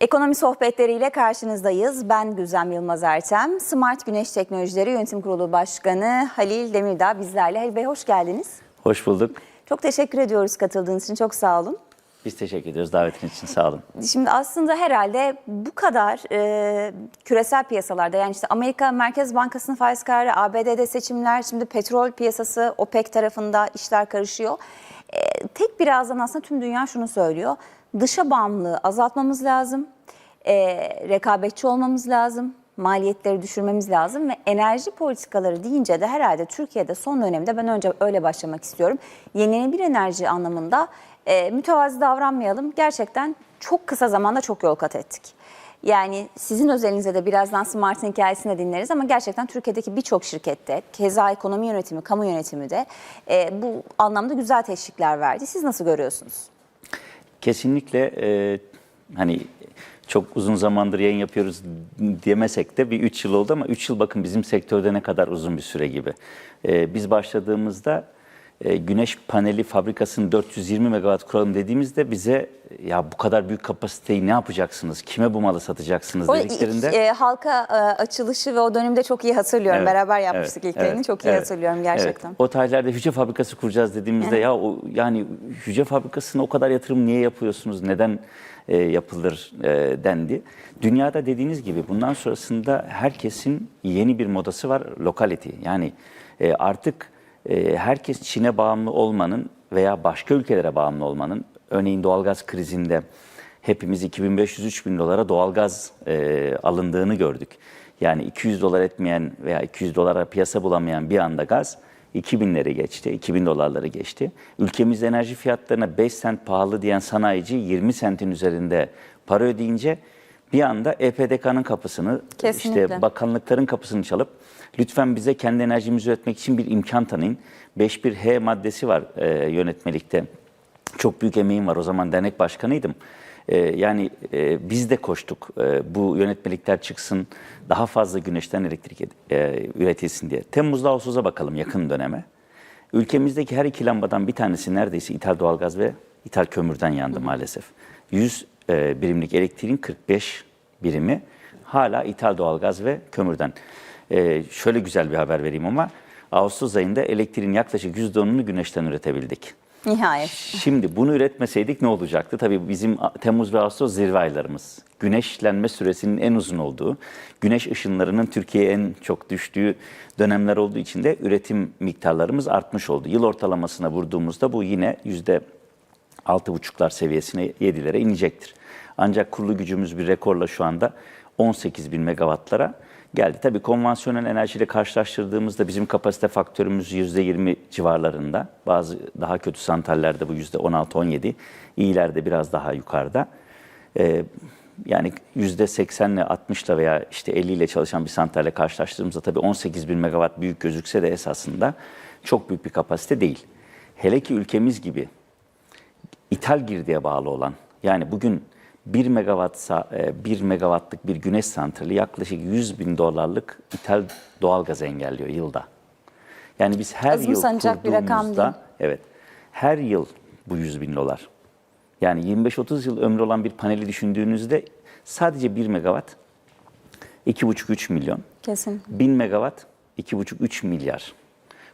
Ekonomi sohbetleriyle karşınızdayız. Ben Güzem Yılmaz Ertem. Smart Güneş Teknolojileri Yönetim Kurulu Başkanı Halil Demirdağ bizlerle. Halil Bey hoş geldiniz. Hoş bulduk. Çok teşekkür ediyoruz katıldığınız için. Çok sağ olun. Biz teşekkür ediyoruz davetiniz için. Sağ olun. Şimdi aslında herhalde bu kadar e, küresel piyasalarda yani işte Amerika Merkez Bankası'nın faiz kararı, ABD'de seçimler, şimdi petrol piyasası OPEC tarafında işler karışıyor. E, tek birazdan aslında tüm dünya şunu söylüyor. Dışa bağımlılığı azaltmamız lazım. E, rekabetçi olmamız lazım. Maliyetleri düşürmemiz lazım ve enerji politikaları deyince de herhalde Türkiye'de son dönemde ben önce öyle başlamak istiyorum. Yenilenebilir enerji anlamında e, mütevazi davranmayalım. Gerçekten çok kısa zamanda çok yol kat ettik. Yani sizin özelinize de birazdan Smart'ın hikayesini dinleriz ama gerçekten Türkiye'deki birçok şirkette, keza ekonomi yönetimi, kamu yönetimi de e, bu anlamda güzel teşvikler verdi. Siz nasıl görüyorsunuz? Kesinlikle e, hani çok uzun zamandır yayın yapıyoruz diyemesek de bir 3 yıl oldu ama 3 yıl bakın bizim sektörde ne kadar uzun bir süre gibi. E, biz başladığımızda e, güneş paneli fabrikasını 420 megawatt kuralım dediğimizde bize ya bu kadar büyük kapasiteyi ne yapacaksınız? Kime bu malı satacaksınız O ilk, dediklerinde e, halka e, açılışı ve o dönemde çok iyi hatırlıyorum. Evet, Beraber yapmıştık evet, ilk yayını. evet, Çok iyi evet, hatırlıyorum gerçekten. Evet. O tarihlerde hücre fabrikası kuracağız dediğimizde ya o yani hücre fabrikasına o kadar yatırım niye yapıyorsunuz? Neden e, yapılır e, dendi. Dünyada dediğiniz gibi bundan sonrasında herkesin yeni bir modası var locality. Yani e, artık e, herkes Çin'e bağımlı olmanın veya başka ülkelere bağımlı olmanın örneğin doğalgaz krizinde hepimiz 2500-3000 dolara doğalgaz e, alındığını gördük. Yani 200 dolar etmeyen veya 200 dolara piyasa bulamayan bir anda gaz 2000'leri geçti, 2000 dolarları geçti. Ülkemizde enerji fiyatlarına 5 sent pahalı diyen sanayici 20 sentin üzerinde para ödeyince bir anda E EPDK'nın kapısını, Kesinlikle. işte bakanlıkların kapısını çalıp lütfen bize kendi enerjimizi üretmek için bir imkan tanıyın. 51H maddesi var e, yönetmelikte. Çok büyük emeğim var. O zaman dernek başkanıydım. Ee, yani e, biz de koştuk. E, bu yönetmelikler çıksın, daha fazla güneşten elektrik e, üretilsin diye. Temmuz'da Ağustos'a bakalım yakın döneme. Ülkemizdeki her iki lambadan bir tanesi neredeyse ithal doğalgaz ve ithal kömürden yandı maalesef. 100 e, birimlik elektriğin 45 birimi hala ithal doğalgaz ve kömürden. E, şöyle güzel bir haber vereyim ama Ağustos ayında elektriğin yaklaşık %10'unu güneşten üretebildik. Nihayet. Şimdi bunu üretmeseydik ne olacaktı? Tabii bizim Temmuz ve Ağustos zirve aylarımız. Güneşlenme süresinin en uzun olduğu, güneş ışınlarının Türkiye'ye en çok düştüğü dönemler olduğu için de üretim miktarlarımız artmış oldu. Yıl ortalamasına vurduğumuzda bu yine yüzde altı buçuklar seviyesine 7'lere inecektir. Ancak kurulu gücümüz bir rekorla şu anda 18 bin megawattlara geldi. Tabii konvansiyonel enerjiyle karşılaştırdığımızda bizim kapasite faktörümüz %20 civarlarında. Bazı daha kötü santrallerde bu %16-17, iyilerde biraz daha yukarıda. Ee, yani %80 ile 60 ile veya işte 50 ile çalışan bir santralle karşılaştırdığımızda tabii 18 bin megawatt büyük gözükse de esasında çok büyük bir kapasite değil. Hele ki ülkemiz gibi ithal girdiye bağlı olan yani bugün 1 megawattsa 1 megawattlık bir güneş santrali yaklaşık 100 bin dolarlık ithal doğalgaz engelliyor yılda. Yani biz her Az yıl sanacak bir rakam kurduğumuzda değil. evet her yıl bu 100 bin dolar. Yani 25-30 yıl ömrü olan bir paneli düşündüğünüzde sadece 1 megawatt 2,5-3 milyon. Kesin. 1000 megawatt 2,5-3 milyar.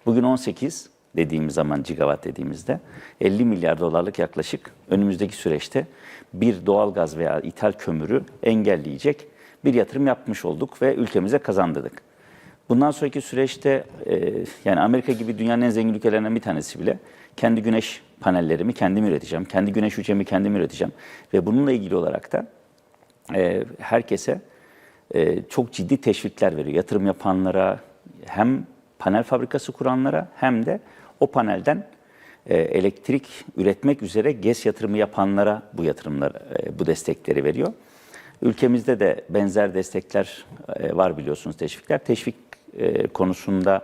Bugün 18 dediğimiz zaman gigawatt dediğimizde 50 milyar dolarlık yaklaşık önümüzdeki süreçte bir doğalgaz veya ithal kömürü engelleyecek bir yatırım yapmış olduk ve ülkemize kazandırdık. Bundan sonraki süreçte e, yani Amerika gibi dünyanın en zengin ülkelerinden bir tanesi bile kendi güneş panellerimi kendim üreteceğim, kendi güneş hücremi kendim üreteceğim ve bununla ilgili olarak da e, herkese e, çok ciddi teşvikler veriyor. Yatırım yapanlara hem panel fabrikası kuranlara hem de o panelden e, elektrik üretmek üzere GES yatırımı yapanlara bu yatırımlar, e, bu destekleri veriyor. Ülkemizde de benzer destekler e, var biliyorsunuz teşvikler. Teşvik konusunda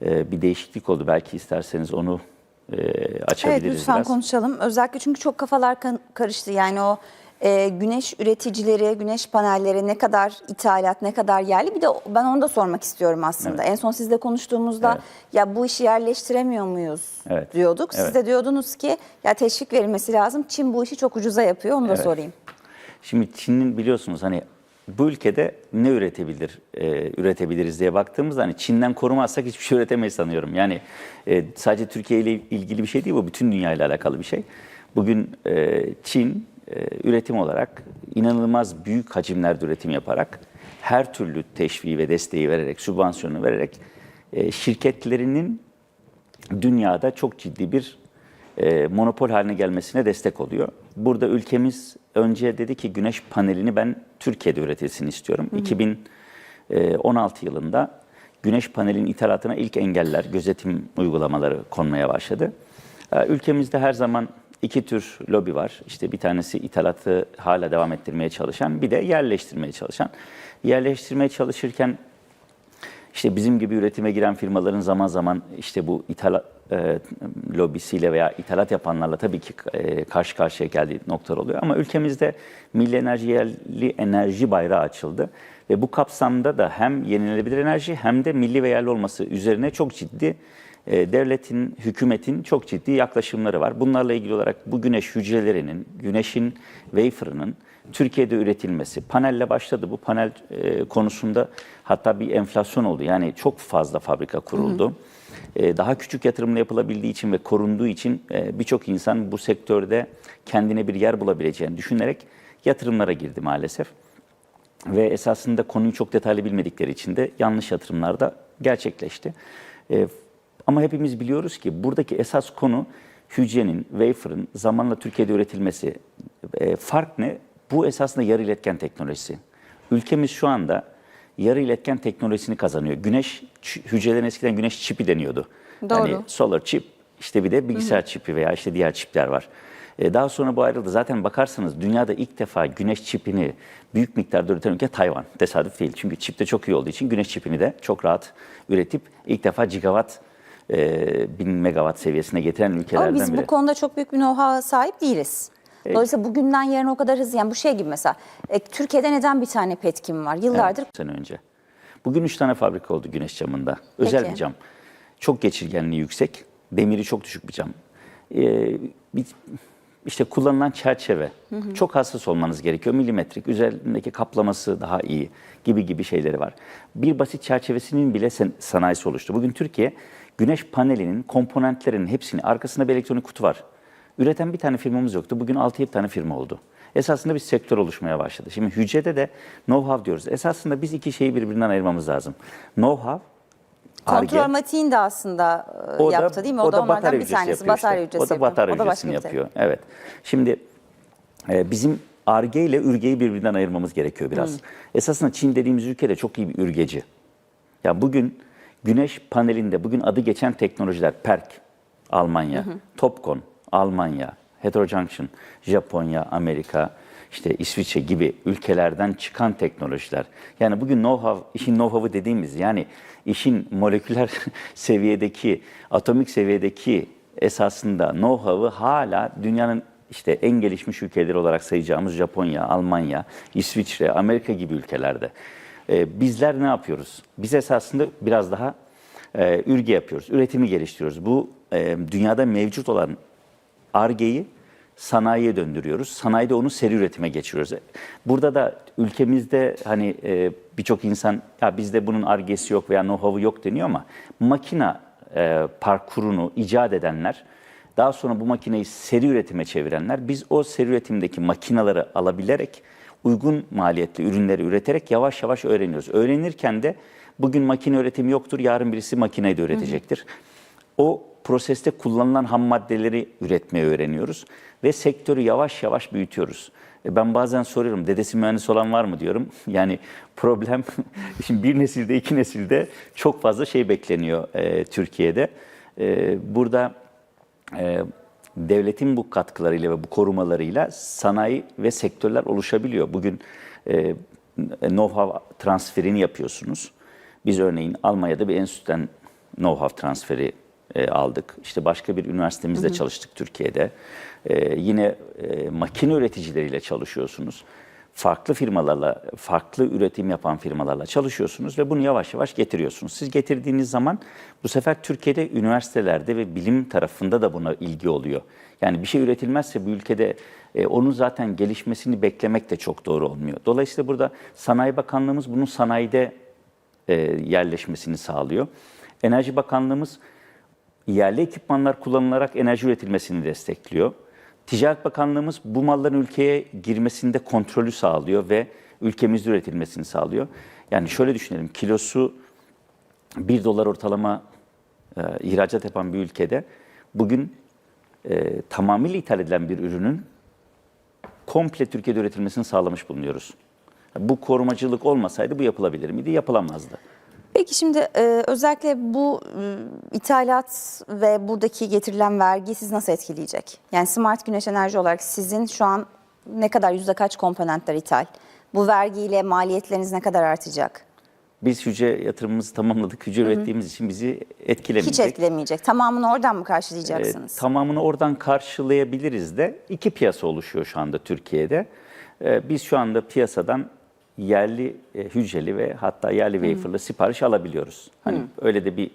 bir değişiklik oldu. Belki isterseniz onu açabiliriz Evet lütfen biraz. konuşalım. Özellikle çünkü çok kafalar karıştı. Yani o e, güneş üreticileri, güneş panelleri ne kadar ithalat, ne kadar yerli. Bir de ben onu da sormak istiyorum aslında. En son sizle konuştuğumuzda Evet. ya bu işi yerleştiremiyor muyuz Evet. diyorduk. Siz Evet. de diyordunuz ki ya teşvik verilmesi lazım. Çin bu işi çok ucuza yapıyor. Onu da sorayım. Şimdi Çin'in biliyorsunuz hani bu ülkede ne üretebilir, e, üretebiliriz diye baktığımızda hani Çin'den korumazsak hiçbir şey üretemeyiz sanıyorum. Yani e, sadece Türkiye ile ilgili bir şey değil bu, bütün dünya ile alakalı bir şey. Bugün e, Çin e, üretim olarak inanılmaz büyük hacimlerde üretim yaparak her türlü teşviği ve desteği vererek, sübvansiyonu vererek e, şirketlerinin dünyada çok ciddi bir e, monopol haline gelmesine destek oluyor. Burada ülkemiz önce dedi ki güneş panelini ben Türkiye'de üretilsin istiyorum. 2016 yılında güneş panelinin ithalatına ilk engeller, gözetim uygulamaları konmaya başladı. Ülkemizde her zaman iki tür lobi var. İşte bir tanesi ithalatı hala devam ettirmeye çalışan, bir de yerleştirmeye çalışan. Yerleştirmeye çalışırken işte bizim gibi üretime giren firmaların zaman zaman işte bu ithalat e, lobisiyle veya ithalat yapanlarla tabii ki e, karşı karşıya geldiği noktalar oluyor. Ama ülkemizde milli enerji yerli enerji bayrağı açıldı. Ve bu kapsamda da hem yenilenebilir enerji hem de milli ve yerli olması üzerine çok ciddi e, devletin, hükümetin çok ciddi yaklaşımları var. Bunlarla ilgili olarak bu güneş hücrelerinin, güneşin wafer'ının Türkiye'de üretilmesi. Panelle başladı bu panel e, konusunda hatta bir enflasyon oldu. Yani çok fazla fabrika kuruldu. E, daha küçük yatırımla yapılabildiği için ve korunduğu için e, birçok insan bu sektörde kendine bir yer bulabileceğini düşünerek yatırımlara girdi maalesef. Ve esasında konuyu çok detaylı bilmedikleri için de yanlış yatırımlar da gerçekleşti. Ama hepimiz biliyoruz ki buradaki esas konu hücrenin, wafer'ın zamanla Türkiye'de üretilmesi. E, fark ne? Bu esasında yarı iletken teknolojisi. Ülkemiz şu anda yarı iletken teknolojisini kazanıyor. Güneş hücrelerin eskiden güneş çipi deniyordu. Doğru. Hani solar chip, işte bir de bilgisayar çipi veya işte diğer çipler var. E, daha sonra bu ayrıldı. Zaten bakarsanız dünyada ilk defa güneş çipini büyük miktarda üreten ülke Tayvan. Tesadüf değil. Çünkü çip de çok iyi olduğu için güneş çipini de çok rahat üretip ilk defa gigawatt, e, 1000 megawatt seviyesine getiren ülkelerden Ama biz biri. bu konuda çok büyük bir know-how'a sahip değiliz. Dolayısıyla bugünden yarına o kadar hızlı. Yani bu şey gibi mesela e, Türkiye'de neden bir tane petkim var? Yıllardır sene önce. Bugün üç tane fabrika oldu güneş camında. Özel Peki. bir cam. Çok geçirgenliği yüksek. Demiri çok düşük bir cam. Ee, bir, işte kullanılan çerçeve. Çok hassas olmanız gerekiyor. Milimetrik. Üzerindeki kaplaması daha iyi gibi gibi şeyleri var. Bir basit çerçevesinin bile sen- sanayisi oluştu. Bugün Türkiye güneş panelinin komponentlerinin hepsini arkasında bir elektronik kutu var. Üreten bir tane firmamız yoktu. Bugün 6-7 tane firma oldu. Esasında bir sektör oluşmaya başladı. Şimdi hücrede de know-how diyoruz. Esasında biz iki şeyi birbirinden ayırmamız lazım. Know-how, kontrol Ar-Ge, matiğin de aslında e, o da- yaptı değil mi? O, da, onlardan batarya bir tanesi. yapıyor işte. Batarya hücresi O da yapıyor. batarya O da hücresini bir şey. yapıyor. Evet. Şimdi e, bizim Arge ile ürgeyi birbirinden ayırmamız gerekiyor biraz. Hmm. Esasında Çin dediğimiz ülke de çok iyi bir ürgeci. Ya bugün güneş panelinde bugün adı geçen teknolojiler PERK Almanya, Topcon Almanya, Heterojunction Japonya, Amerika, işte İsviçre gibi ülkelerden çıkan teknolojiler. Yani bugün know-how, işin know-how'ı dediğimiz yani işin moleküler seviyedeki, atomik seviyedeki esasında know-how'ı hala dünyanın işte en gelişmiş ülkeleri olarak sayacağımız Japonya, Almanya, İsviçre, Amerika gibi ülkelerde. Ee, bizler ne yapıyoruz? Biz esasında biraz daha e, ürge yapıyoruz, üretimi geliştiriyoruz. Bu e, dünyada mevcut olan Arge'yi sanayiye döndürüyoruz. Sanayide onu seri üretime geçiriyoruz. Burada da ülkemizde hani e, birçok insan ya bizde bunun Arge'si yok veya know-how'u yok deniyor ama makina e, parkurunu icat edenler daha sonra bu makineyi seri üretime çevirenler biz o seri üretimdeki makinaları alabilerek uygun maliyetli ürünleri üreterek yavaş yavaş öğreniyoruz. Öğrenirken de bugün makine üretimi yoktur, yarın birisi makineyi de üretecektir. O proseste kullanılan ham maddeleri üretmeyi öğreniyoruz ve sektörü yavaş yavaş büyütüyoruz. E, Ben bazen soruyorum, dedesi mühendis olan var mı diyorum. Yani problem, şimdi bir nesilde, iki nesilde çok fazla şey bekleniyor e, Türkiye'de. E, burada e, devletin bu katkılarıyla ve bu korumalarıyla sanayi ve sektörler oluşabiliyor. Bugün e, know-how transferini yapıyorsunuz. Biz örneğin Almanya'da bir enstitüden know-how transferi e, aldık. İşte başka bir üniversitemizde çalıştık Türkiye'de. E, yine e, makine üreticileriyle çalışıyorsunuz. farklı firmalarla, farklı üretim yapan firmalarla çalışıyorsunuz ve bunu yavaş yavaş getiriyorsunuz. Siz getirdiğiniz zaman bu sefer Türkiye'de üniversitelerde ve bilim tarafında da buna ilgi oluyor. Yani bir şey üretilmezse bu ülkede e, onun zaten gelişmesini beklemek de çok doğru olmuyor. Dolayısıyla burada Sanayi Bakanlığımız bunun sanayide e, yerleşmesini sağlıyor. Enerji Bakanlığımız yerli ekipmanlar kullanılarak enerji üretilmesini destekliyor. Ticaret Bakanlığımız bu malların ülkeye girmesinde kontrolü sağlıyor ve ülkemizde üretilmesini sağlıyor. Yani şöyle düşünelim, kilosu 1 dolar ortalama e, ihracat yapan bir ülkede bugün e, tamamıyla ithal edilen bir ürünün komple Türkiye'de üretilmesini sağlamış bulunuyoruz. Bu korumacılık olmasaydı bu yapılabilir miydi? Yapılamazdı. Peki şimdi e, özellikle bu e, ithalat ve buradaki getirilen vergi siz nasıl etkileyecek? Yani Smart Güneş Enerji olarak sizin şu an ne kadar yüzde kaç komponentler ithal? Bu vergiyle maliyetleriniz ne kadar artacak? Biz hücre yatırımımızı tamamladık. Hücre ürettiğimiz için bizi etkilemeyecek. Hiç etkilemeyecek. Tamamını oradan mı Ee, karşılayacaksınız? tamamını oradan karşılayabiliriz de iki piyasa oluşuyor şu anda Türkiye'de. Ee, biz şu anda piyasadan yerli e, hücreli ve hatta yerli wafer'lı sipariş alabiliyoruz. Hani öyle de bir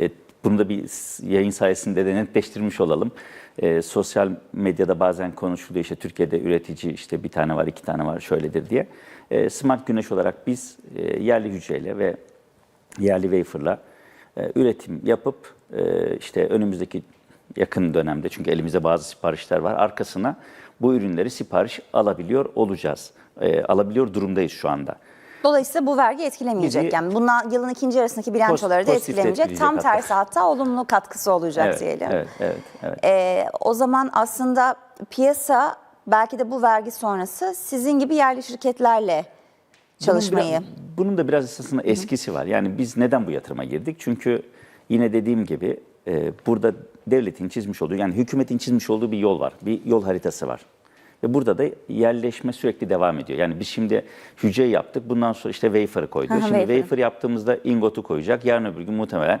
e, bunu da bir yayın sayesinde de netleştirmiş olalım. E, sosyal medyada bazen konuşuluyor işte Türkiye'de üretici işte bir tane var iki tane var şöyledir diye. E, Smart Güneş olarak biz e, yerli hücreyle ve yerli wafer'la e, üretim yapıp e, işte önümüzdeki yakın dönemde çünkü elimizde bazı siparişler var arkasına bu ürünleri sipariş alabiliyor olacağız. E, alabiliyor durumdayız şu anda. Dolayısıyla bu vergi etkilemeyecek. Bizi- yani bundan yılın ikinci yarısındaki bilançoları da etkilemeyecek. Tam hatta. tersi hatta olumlu katkısı olacak Evet, diyelim. evet, evet, evet. Ee, o zaman aslında piyasa belki de bu vergi sonrası sizin gibi yerli şirketlerle çalışmayı. Bunun, biraz- bunun da biraz esasında eskisi var. Yani biz neden bu yatırıma girdik? Çünkü yine dediğim gibi e, burada devletin çizmiş olduğu yani hükümetin çizmiş olduğu bir yol var. Bir yol haritası var. Ve burada da yerleşme sürekli devam ediyor. Yani biz şimdi hücre yaptık. Bundan sonra işte wafer'ı koydu. Hı hı, şimdi wafer. wafer yaptığımızda ingotu koyacak. Yarın öbür gün muhtemelen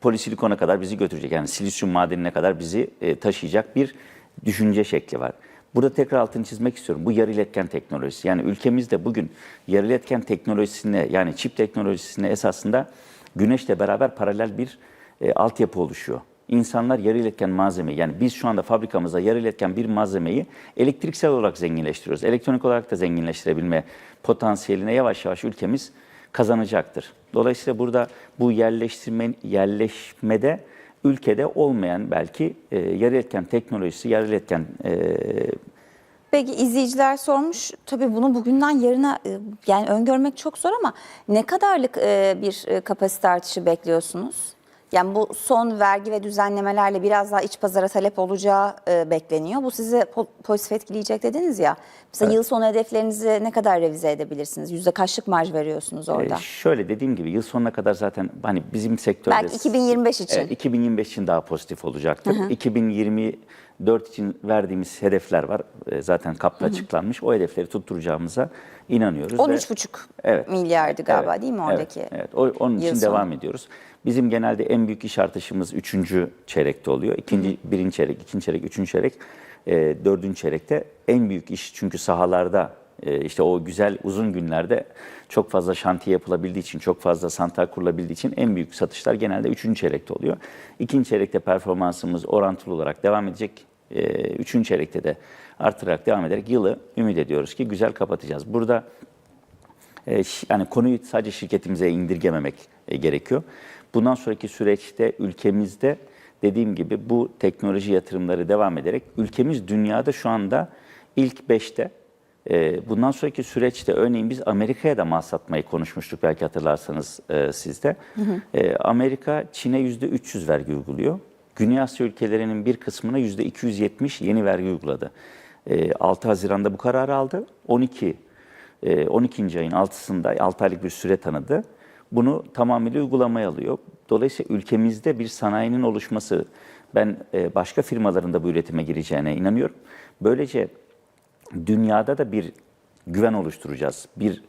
polisilikona kadar bizi götürecek. Yani silisyum madenine kadar bizi e, taşıyacak bir düşünce şekli var. Burada tekrar altını çizmek istiyorum. Bu yarı iletken teknolojisi. Yani ülkemizde bugün yarı iletken teknolojisine yani çip teknolojisine esasında güneşle beraber paralel bir e, altyapı oluşuyor. İnsanlar yarı iletken malzemeyi yani biz şu anda fabrikamızda yarı iletken bir malzemeyi elektriksel olarak zenginleştiriyoruz. Elektronik olarak da zenginleştirebilme potansiyeline yavaş yavaş ülkemiz kazanacaktır. Dolayısıyla burada bu yerleştirme yerleşmede ülkede olmayan belki e, yarı iletken teknolojisi, yarı iletken e, Peki izleyiciler sormuş. Tabii bunu bugünden yarına e, yani öngörmek çok zor ama ne kadarlık e, bir e, kapasite artışı bekliyorsunuz? Yani bu son vergi ve düzenlemelerle biraz daha iç pazara talep olacağı e, bekleniyor. Bu sizi po- pozitif etkileyecek dediniz ya. Mesela yıl sonu hedeflerinizi ne kadar revize edebilirsiniz? Yüzde kaçlık marj veriyorsunuz orada? e, şöyle dediğim gibi yıl sonuna kadar zaten hani bizim sektörde Belki 2025 için. Evet, 2025 için daha pozitif olacaktır. 2024 için verdiğimiz hedefler var. E, Zaten kapta açıklanmış. O hedefleri tutturacağımıza inanıyoruz. ve- 13,5 Evet. milyardı galiba Evet, değil mi evet, oradaki? Evet, O- onun yıl için sonu? devam ediyoruz. Bizim genelde en büyük iş artışımız üçüncü çeyrekte oluyor. İkinci, birinci çeyrek, ikinci çeyrek, üçüncü çeyrek, e, dördüncü çeyrekte en büyük iş çünkü sahalarda e, işte o güzel uzun günlerde çok fazla şantiye yapılabildiği için, çok fazla santral kurulabildiği için en büyük satışlar genelde üçüncü çeyrekte oluyor. İkinci çeyrekte performansımız orantılı olarak devam edecek. E, üçüncü çeyrekte de artırarak devam ederek yılı ümit ediyoruz ki güzel kapatacağız. Burada e, yani konuyu sadece şirketimize indirgememek e, gerekiyor. Bundan sonraki süreçte ülkemizde dediğim gibi bu teknoloji yatırımları devam ederek ülkemiz dünyada şu anda ilk 5'te. E, bundan sonraki süreçte örneğin biz Amerika'ya da mal satmayı konuşmuştuk belki hatırlarsanız e, siz de. E, Amerika Çin'e %300 vergi uyguluyor. Güney Asya ülkelerinin bir kısmına %270 yeni vergi uyguladı. E, 6 Haziran'da bu kararı aldı. 12 e, 12. ayın 6'sında 6 aylık bir süre tanıdı. Bunu tamamıyla uygulamaya alıyor. Dolayısıyla ülkemizde bir sanayinin oluşması, ben e, başka firmaların da bu üretime gireceğine inanıyorum. Böylece dünyada da bir güven oluşturacağız. Bir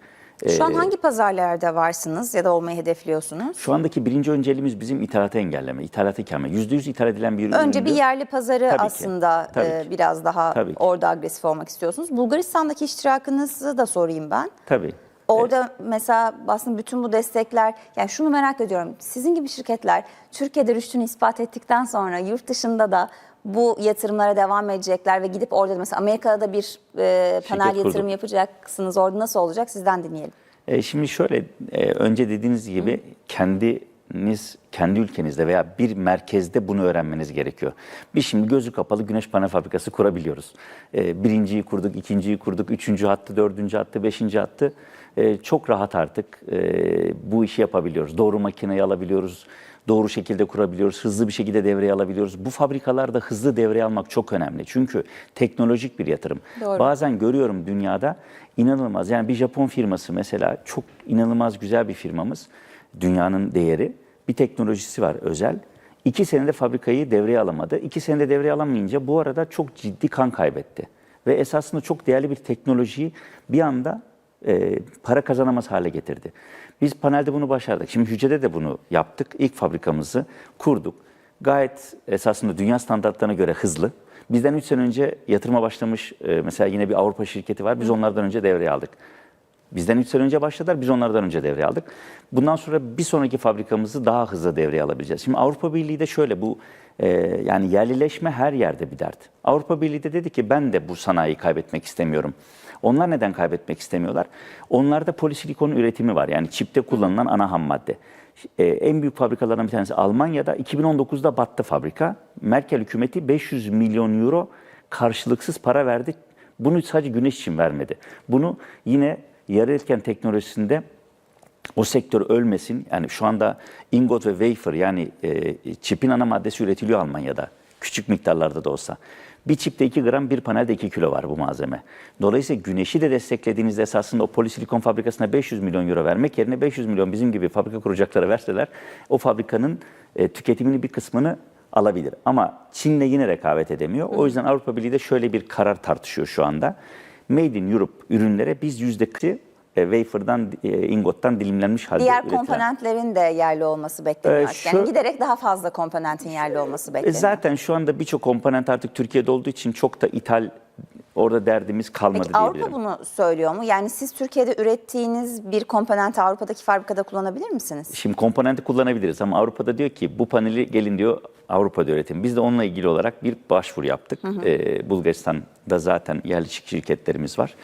Şu an hangi pazarlarda varsınız ya da olmayı hedefliyorsunuz? Şu andaki birinci önceliğimiz bizim ithalatı engelleme, ithalatı ikame. %100 ithal edilen bir Önce bir yerli pazarı Tabii ki, aslında tabii e, ki. biraz daha Tabii ki. orada agresif olmak istiyorsunuz. Bulgaristan'daki iştirakınızı da sorayım ben. Tabii. Orada mesela aslında bütün bu destekler, yani şunu merak ediyorum. Sizin gibi şirketler Türkiye'de rüştünü ispat ettikten sonra yurt dışında da bu yatırımlara devam edecekler ve gidip orada da mesela Amerika'da da bir e, panel yatırım kurduk. yapacaksınız. Orada nasıl olacak? Sizden dinleyelim. E, şimdi şöyle, e, önce dediğiniz gibi kendiniz, kendi ülkenizde veya bir merkezde bunu öğrenmeniz gerekiyor. Biz şimdi gözü kapalı güneş panel fabrikası kurabiliyoruz. E, birinciyi kurduk, ikinciyi kurduk, üçüncü hattı, dördüncü hattı, beşinci hattı. E, çok rahat artık e, bu işi yapabiliyoruz. Doğru makineyi alabiliyoruz, doğru şekilde kurabiliyoruz, hızlı bir şekilde devreye alabiliyoruz. Bu fabrikalarda hızlı devreye almak çok önemli. Çünkü teknolojik bir yatırım. Doğru. Bazen görüyorum dünyada inanılmaz. Yani bir Japon firması mesela çok inanılmaz güzel bir firmamız. Dünyanın değeri. Bir teknolojisi var özel. İki senede fabrikayı devreye alamadı. İki senede devreye alamayınca bu arada çok ciddi kan kaybetti. Ve esasında çok değerli bir teknolojiyi bir anda e, para kazanamaz hale getirdi. Biz panelde bunu başardık. Şimdi hücrede de bunu yaptık. İlk fabrikamızı kurduk. Gayet esasında dünya standartlarına göre hızlı. Bizden 3 sene önce yatırıma başlamış e, mesela yine bir Avrupa şirketi var. Biz onlardan önce devreye aldık. Bizden 3 sene önce başladılar, biz onlardan önce devreye aldık. Bundan sonra bir sonraki fabrikamızı daha hızlı devreye alabileceğiz. Şimdi Avrupa Birliği de şöyle bu e, yani yerlileşme her yerde bir dert. Avrupa Birliği de dedi ki ben de bu sanayiyi kaybetmek istemiyorum. Onlar neden kaybetmek istemiyorlar? Onlarda polisilikonun üretimi var. Yani çipte kullanılan ana ham madde. E, en büyük fabrikalardan bir tanesi Almanya'da 2019'da battı fabrika. Merkel hükümeti 500 milyon euro karşılıksız para verdi. Bunu sadece güneş için vermedi. Bunu yine yarı etken teknolojisinde o sektör ölmesin. Yani şu anda ingot ve wafer yani e, çipin ana maddesi üretiliyor Almanya'da. Küçük miktarlarda da olsa. Bir çipte 2 gram, bir panelde 2 kilo var bu malzeme. Dolayısıyla güneşi de desteklediğinizde esasında o polisilikon fabrikasına 500 milyon euro vermek yerine 500 milyon bizim gibi fabrika kuracaklara verseler o fabrikanın e, tüketiminin bir kısmını alabilir. Ama Çin'le yine rekabet edemiyor. O yüzden Avrupa Birliği de şöyle bir karar tartışıyor şu anda. Made in Europe ürünlere biz %40'ı e, wafer'dan, e, ingottan dilimlenmiş halde Diğer üretilen. komponentlerin de yerli olması bekleniyor. Ee, yani giderek daha fazla komponentin yerli olması E, bekleniyor. Zaten şu anda birçok komponent artık Türkiye'de olduğu için çok da ithal orada derdimiz kalmadı Peki Avrupa diyebilirim. bunu söylüyor mu? Yani siz Türkiye'de ürettiğiniz bir komponenti Avrupa'daki fabrikada kullanabilir misiniz? Şimdi komponenti kullanabiliriz ama Avrupa'da diyor ki bu paneli gelin diyor Avrupa'da üretin. Biz de onunla ilgili olarak bir başvuru yaptık. Ee, Bulgaristan'da zaten yerleşik şirketlerimiz var.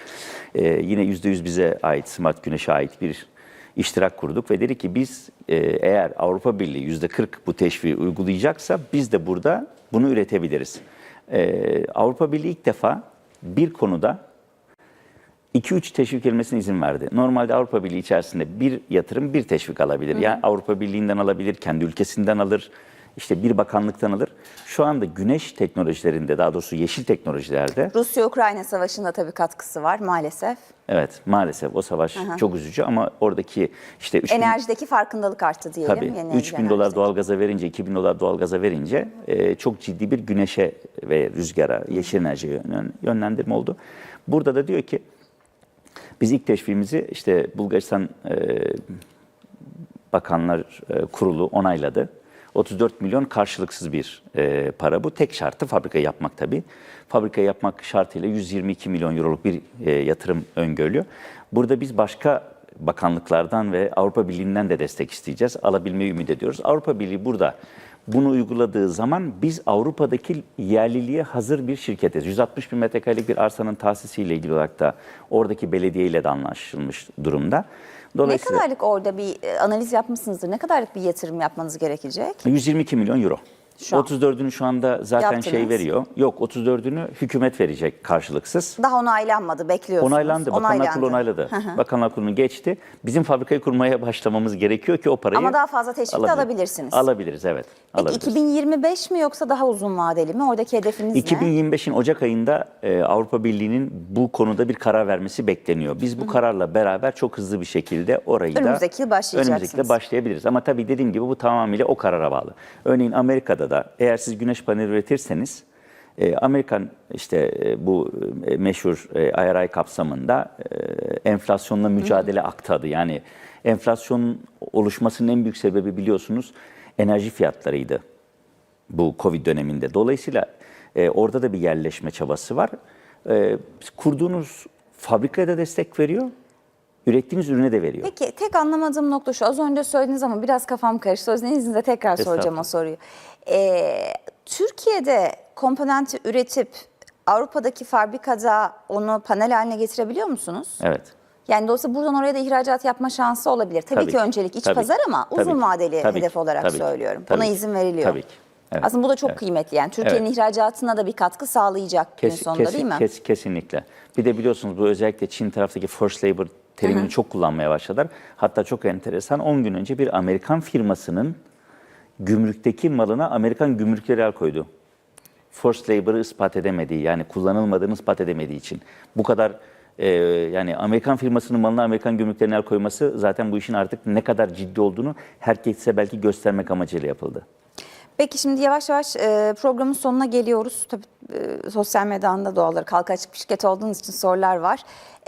Ee, yine %100 bize ait, Smart Güneş'e ait bir iştirak kurduk ve dedi ki biz e, eğer Avrupa Birliği %40 bu teşviği uygulayacaksa biz de burada bunu üretebiliriz. Ee, Avrupa Birliği ilk defa bir konuda 2-3 teşvik kelimesine izin verdi. Normalde Avrupa Birliği içerisinde bir yatırım bir teşvik alabilir. Yani Avrupa Birliği'nden alabilir, kendi ülkesinden alır, işte bir bakanlıktan alır. Şu anda güneş teknolojilerinde, daha doğrusu yeşil teknolojilerde, Rusya-Ukrayna savaşında tabii katkısı var maalesef. evet maalesef o savaş çok üzücü ama oradaki işte 3 bin, Enerjideki farkındalık arttı diyelim. tabii, Yeni 3 bin dolar doğalgaza verince, 2 bin dolar doğalgaza verince e, çok ciddi bir güneşe ve rüzgara, yeşil enerjiye yön- yönlendirme oldu. Burada da diyor ki biz ilk teşviğimizi işte Bulgaristan e, Bakanlar e, Kurulu onayladı. 34 milyon karşılıksız bir e, para bu. Tek şartı fabrika yapmak tabii. Fabrika yapmak şartıyla 122 milyon euroluk bir e, yatırım öngörülüyor. Burada biz başka bakanlıklardan ve Avrupa Birliği'nden de destek isteyeceğiz. Alabilmeyi ümit ediyoruz. Avrupa Birliği burada bunu uyguladığı zaman biz Avrupa'daki yerliliğe hazır bir şirketiz. 160 bin metrekarelik bir arsanın tahsisiyle ilgili olarak da oradaki belediyeyle de anlaşılmış durumda. Ne kadarlık orada bir e, analiz yapmışsınızdır? Ne kadarlık bir yatırım yapmanız gerekecek? 122 milyon euro. Şu an. 34'ünü şu anda zaten Yaptınız. şey veriyor. Yok 34'ünü hükümet verecek karşılıksız. Daha onaylanmadı, bekliyorsunuz. Onaylandı. Bakanlar. Kurulu onayladı. Bakanlar Kurulu'nu geçti. Bizim fabrikayı kurmaya başlamamız gerekiyor ki o parayı Ama daha fazla teşvik de alabilir- alabilirsiniz. Alabiliriz evet. Peki alabiliriz. 2025 mi yoksa daha uzun vadeli mi? Oradaki hedefiniz ne? 2025'in Ocak ayında e, Avrupa Birliği'nin bu konuda bir karar vermesi bekleniyor. Biz bu kararla beraber çok hızlı bir şekilde orayı Önümüzdeki da yıl başlayacaksınız. önümüzdeki yıl başlayabiliriz. Ama tabii dediğim gibi bu tamamıyla o karara bağlı. Örneğin Amerika'da da eğer siz güneş paneli üretirseniz E, Amerikan işte e, bu e, meşhur e, IRI kapsamında e, enflasyonla mücadele aktadı. adı. Yani enflasyonun oluşmasının en büyük sebebi biliyorsunuz enerji fiyatlarıydı bu Covid döneminde. Dolayısıyla e, orada da bir yerleşme çabası var. E, kurduğunuz fabrikaya da destek veriyor, ürettiğiniz ürüne de veriyor. Peki tek anlamadığım nokta şu. Az önce söylediniz ama biraz kafam karıştı. O yüzden izninizle tekrar soracağım o soruyu. Ee, Türkiye'de komponenti üretip Avrupa'daki fabrikada onu panel haline getirebiliyor musunuz? Evet. Yani dolayısıyla buradan oraya da ihracat yapma şansı olabilir. Tabii, Tabii ki öncelik iç Tabii pazar ama Tabii uzun ki. vadeli Tabii hedef olarak Tabii söylüyorum. Tabii Buna izin veriliyor. Tabii ki. Evet. Aslında bu da çok Evet. kıymetli. Yani Türkiye'nin Evet. ihracatına da bir katkı sağlayacak gün Kes- sonunda kesin- değil mi? kes- kesinlikle. Bir de biliyorsunuz bu özellikle Çin taraftaki forced labor terimini çok kullanmaya başladılar. Hatta çok enteresan 10 gün önce bir Amerikan firmasının gümrükteki malına Amerikan gümrükleri el koydu. Forced labor'ı ispat edemediği yani kullanılmadığını ispat edemediği için. Bu kadar e, yani Amerikan firmasının malına Amerikan gümrüklerine el koyması zaten bu işin artık ne kadar ciddi olduğunu herkese belki göstermek amacıyla yapıldı. Peki şimdi yavaş yavaş e, programın sonuna geliyoruz. Tabii e, sosyal medyadan da doğal olarak halka açık bir şirket olduğunuz için sorular var.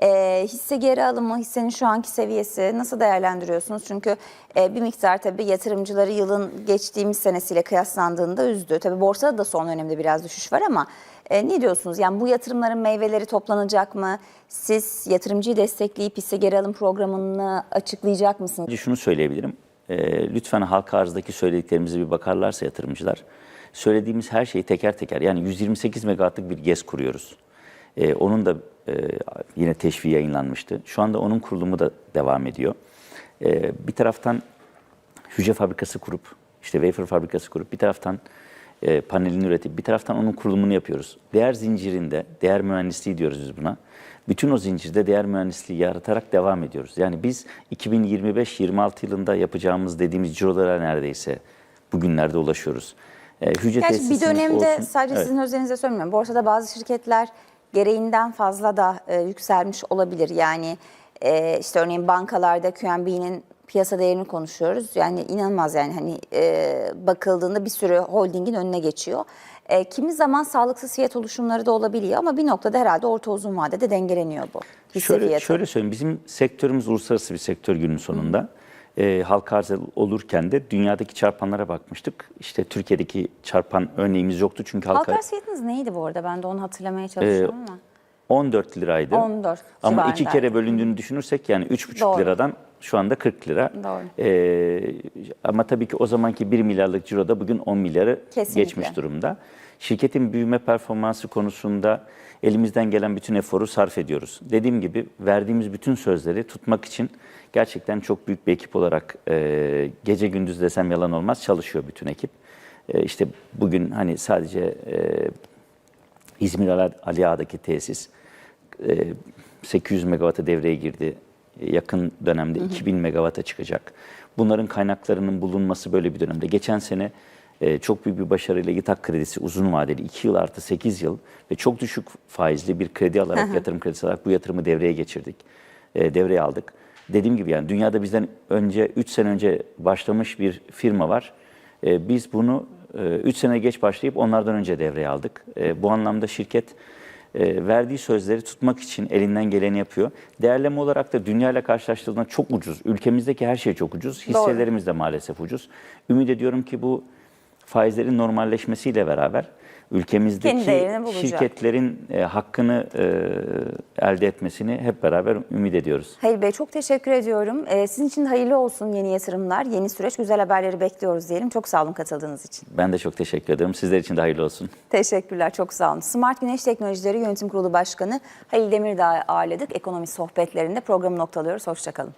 E, hisse geri alımı, hissenin şu anki seviyesi nasıl değerlendiriyorsunuz? Çünkü e, bir miktar tabii yatırımcıları yılın geçtiğimiz senesiyle kıyaslandığında üzdü. Tabii borsada da son dönemde biraz düşüş var ama e, ne diyorsunuz? Yani bu yatırımların meyveleri toplanacak mı? Siz yatırımcıyı destekleyip hisse geri alım programını açıklayacak mısınız? Şunu söyleyebilirim. Ee, lütfen halka arzdaki söylediklerimize bir bakarlarsa yatırımcılar. Söylediğimiz her şeyi teker teker yani 128 megawattlık bir GES kuruyoruz. Ee, onun da e, yine teşviği yayınlanmıştı. Şu anda onun kurulumu da devam ediyor. Ee, bir taraftan hücre fabrikası kurup, işte wafer fabrikası kurup bir taraftan e, panelini üretip bir taraftan onun kurulumunu yapıyoruz. Değer zincirinde, değer mühendisliği diyoruz biz buna. Bütün o zincirde değer mühendisliği yaratarak devam ediyoruz. Yani biz 2025-26 yılında yapacağımız dediğimiz cirolara neredeyse bugünlerde ulaşıyoruz. E, hücre Gerçi bir dönemde olsun. sadece Evet. sizin özelinize söylemiyorum. Borsada bazı şirketler gereğinden fazla da e, yükselmiş olabilir. Yani e, işte örneğin bankalarda QNB'nin piyasa değerini konuşuyoruz. Yani inanılmaz yani hani e, bakıldığında bir sürü holdingin önüne geçiyor. E, kimi zaman sağlıksız fiyat oluşumları da olabiliyor ama bir noktada herhalde orta uzun vadede dengeleniyor bu hisse Şöyle, fiyatı. şöyle söyleyeyim, bizim sektörümüz uluslararası bir sektör günün sonunda. E, halka arz olurken de dünyadaki çarpanlara bakmıştık. İşte Türkiye'deki çarpan örneğimiz yoktu çünkü halka, Halka arz fiyatınız neydi bu arada? Ben de onu hatırlamaya çalışıyorum ama. 14 liraydı. 14 Ama iki kere bölündüğünü düşünürsek yani 3,5 Doğru. liradan şu anda 40 lira. Doğru. Ee, ama tabii ki o zamanki 1 milyarlık ciroda bugün 10 milyarı Kesinlikle. geçmiş durumda. Şirketin büyüme performansı konusunda elimizden gelen bütün eforu sarf ediyoruz. Dediğim gibi verdiğimiz bütün sözleri tutmak için gerçekten çok büyük bir ekip olarak e, gece gündüz desem yalan olmaz çalışıyor bütün ekip. E, işte bugün hani sadece e, İzmir Ali- Ağa'daki tesis e, 800 megawatt'a devreye girdi. E, Yakın dönemde 2000 megawatt'a çıkacak. Bunların kaynaklarının bulunması böyle bir dönemde. Geçen sene e, çok büyük bir başarıyla yatak kredisi uzun vadeli 2 yıl artı 8 yıl ve çok düşük faizli bir kredi alarak yatırım kredisi alarak bu yatırımı devreye geçirdik. E, Devreye aldık. Dediğim gibi yani dünyada bizden önce 3 sene önce başlamış bir firma var. E, Biz bunu 3 sene geç başlayıp onlardan önce devreye aldık. E, Bu anlamda şirket e, verdiği sözleri tutmak için elinden geleni yapıyor. Değerleme olarak da dünya ile karşılaştığında çok ucuz. Ülkemizdeki her şey çok ucuz. Doğru. Hisselerimiz de maalesef ucuz. Ümit ediyorum ki bu faizlerin normalleşmesiyle beraber ülkemizdeki şirketlerin e, hakkını e, elde etmesini hep beraber ümit ediyoruz. Halil Bey çok teşekkür ediyorum. Ee, sizin için hayırlı olsun yeni yatırımlar, yeni süreç, güzel haberleri bekliyoruz diyelim. Çok sağ olun katıldığınız için. Ben de çok teşekkür ederim. Sizler için de hayırlı olsun. Teşekkürler, çok sağ olun. Smart Güneş Teknolojileri Yönetim Kurulu Başkanı Halil Demirdağ'ı ağırladık. Ekonomi sohbetlerinde programı noktalıyoruz. Hoşçakalın.